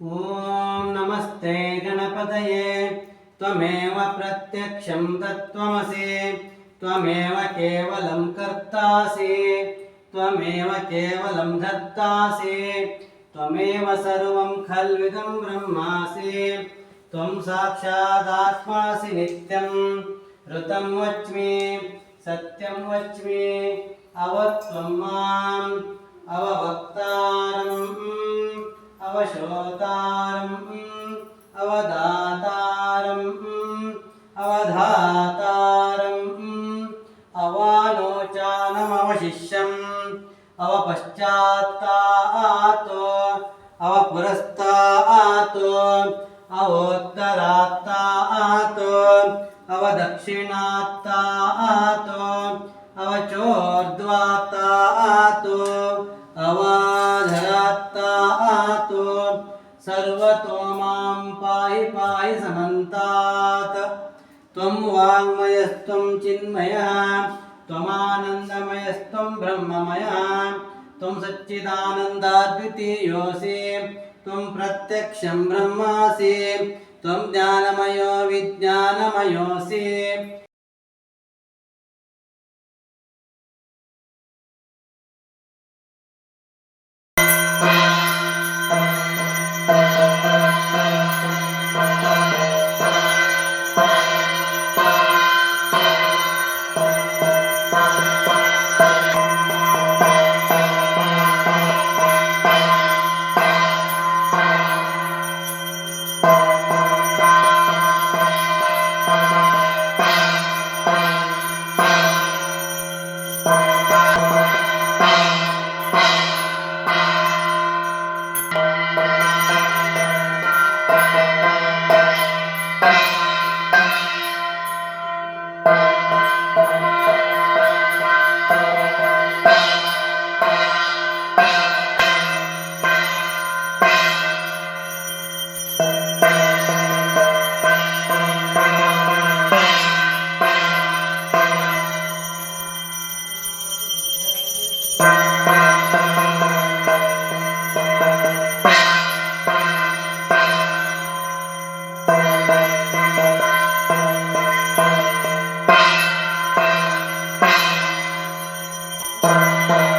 ॐ नमस्ते गणपतये त्वमेव प्रत्यक्षं तत्त्वमसि त्वमेव केवलं कर्तासि त्वमेव केवलं धर्तासि त्वमेव सर्वं खल्विदं ब्रह्मासि त्वं साक्षादात्मासि नित्यं ऋतं वच्मि सत्यं वच्मि अवत्वं माम् अववक्तारम् अवधातारम्। अवधातारम्। अवानोचानमवशिष्यम् अवपश्चात्तात् अवपुरस्तात् अवोत्तरात्तात् अवदक्षिणात्तात् अवचोर्ध्वात्तात् अवाधरात्तात् सर्वतो मां पाहि पाहि समन्तात् त्वं वाङ्मयस्त्वं चिन्मयः त्वमानन्दमयस्त्वं ब्रह्ममयः त्वं सच्चिदानन्दाद्वितीयोऽसि त्वं प्रत्यक्षं ब्रह्मासि त्वं ज्ञानमयो विज्ञानमयोऽसि Bye.